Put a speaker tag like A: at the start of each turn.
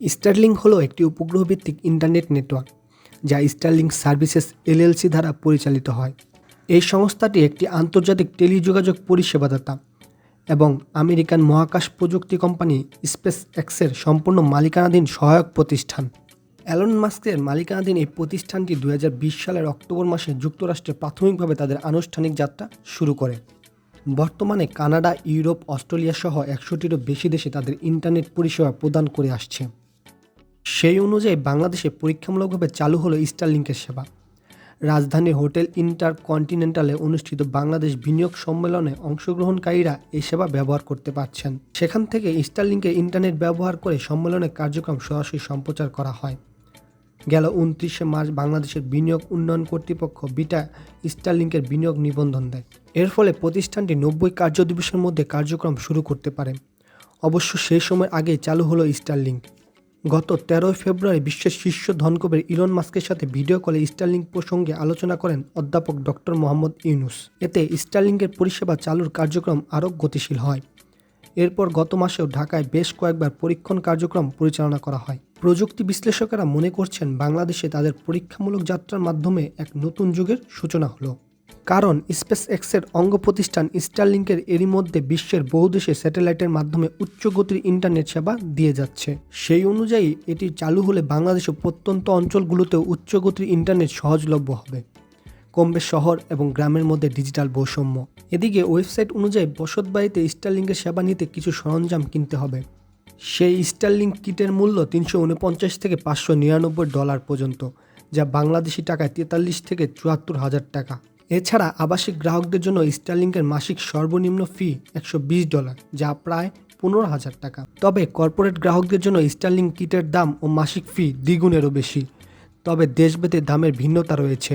A: Starling হলো একটি উপগ্রহ ভিত্তিক ইন্টারনেট নেটওয়ার্ক যা স্টারলিং সার্ভিসেস এলএলসি দ্বারা পরিচালিত হয়। এই সংস্থাটি একটি আন্তর্জাতিক টেলিযোগাযোগ পরিষেবাদাতা এবং আমেরিকান মহাকাশ প্রযুক্তি কোম্পানি স্পেস এক্সের সম্পূর্ণ মালিকানাধীন সহায়ক প্রতিষ্ঠান। অ্যালন মাস্কের মালিকানাধীন এই প্রতিষ্ঠানটি দু হাজার বিশ সালের অক্টোবর মাসে যুক্তরাষ্ট্রে প্রাথমিকভাবে তাদের আনুষ্ঠানিক যাত্রা শুরু করে। বর্তমানে কানাডা, ইউরোপ, অস্ট্রেলিয়া সহ একশোটিরও বেশি দেশে তাদের ইন্টারনেট পরিষেবা প্রদান করে আসছে। সেই অনুযায়ী বাংলাদেশে পরীক্ষামূলকভাবে চালু হলো স্টারলিংকের সেবা। রাজধানীর হোটেল ইন্টার কন্টিনেন্টালে অনুষ্ঠিত বাংলাদেশ বিনিয়োগ সম্মেলনে অংশগ্রহণকারীরা এই সেবা ব্যবহার করতে পারছেন। সেখান থেকে স্টারলিংকের ইন্টারনেট ব্যবহার করে সম্মেলনের কার্যক্রম সরাসরি সম্প্রচার করা হয়। গেল উনত্রিশে মার্চ বাংলাদেশের বিনিয়োগ উন্নয়ন কর্তৃপক্ষ বিটা স্টারলিংকের বিনিয়োগ নিবন্ধন দেয়। এর ফলে প্রতিষ্ঠানটি নব্বই কার্য দিবসের মধ্যে কার্যক্রম শুরু করতে পারে। অবশ্য সেই সময় আগেই চালু হলো স্টারলিংক গত তেরোই ফেব্রুয়ারি বিশ্বের শীর্ষ ধনকবের ইলন মাস্কের সাথে ভিডিও কলে স্টারলিংক প্রসঙ্গে আলোচনা করেন অধ্যাপক ডক্টর মোহাম্মদ ইউনুস। এতে স্টারলিংকের পরিষেবা চালুর কার্যক্রম আরও গতিশীল হয়। এরপর গত মাসেও ঢাকায় বেশ কয়েকবার পরীক্ষণ কার্যক্রম পরিচালনা করা হয়। প্রযুক্তি বিশ্লেষকেরা মনে করছেন, বাংলাদেশে তাদের পরীক্ষামূলক যাত্রার মাধ্যমে এক নতুন যুগের সূচনা হলো। কারণ স্পেস এক্সের অঙ্গ প্রতিষ্ঠান স্টারলিংকের এরই মধ্যে বিশ্বের বহু দেশে স্যাটেলাইটের মাধ্যমে উচ্চ গতির ইন্টারনেট সেবা দিয়ে যাচ্ছে। সেই অনুযায়ী এটি চালু হলে বাংলাদেশের প্রত্যন্ত অঞ্চলগুলোতেও উচ্চ গতির ইন্টারনেট সহজলভ্য হবে। কমবে শহর এবং গ্রামের মধ্যে ডিজিটাল বৈষম্য। এদিকে ওয়েবসাইট অনুযায়ী বসতবাড়িতে স্টারলিংকের সেবা নিতে কিছু সরঞ্জাম কিনতে হবে। সেই স্টারলিংক কিটের মূল্য তিনশো উনপঞ্চাশ থেকে পাঁচশো নিরানব্বই ডলার পর্যন্ত, যা বাংলাদেশি টাকায় তেতাল্লিশ থেকে চুয়াত্তর হাজার টাকা। এছাড়া আবাসিক গ্রাহকদের জন্য স্টারলিংকের মাসিক সর্বনিম্ন ফি একশো বিশ ডলার, যা প্রায় পনেরো হাজার টাকা। তবে কর্পোরেট গ্রাহকদের জন্য স্টার্লিং কিটের দাম ও মাসিক ফি দ্বিগুণেরও বেশি। তবে দেশভেদে দামের ভিন্নতা রয়েছে।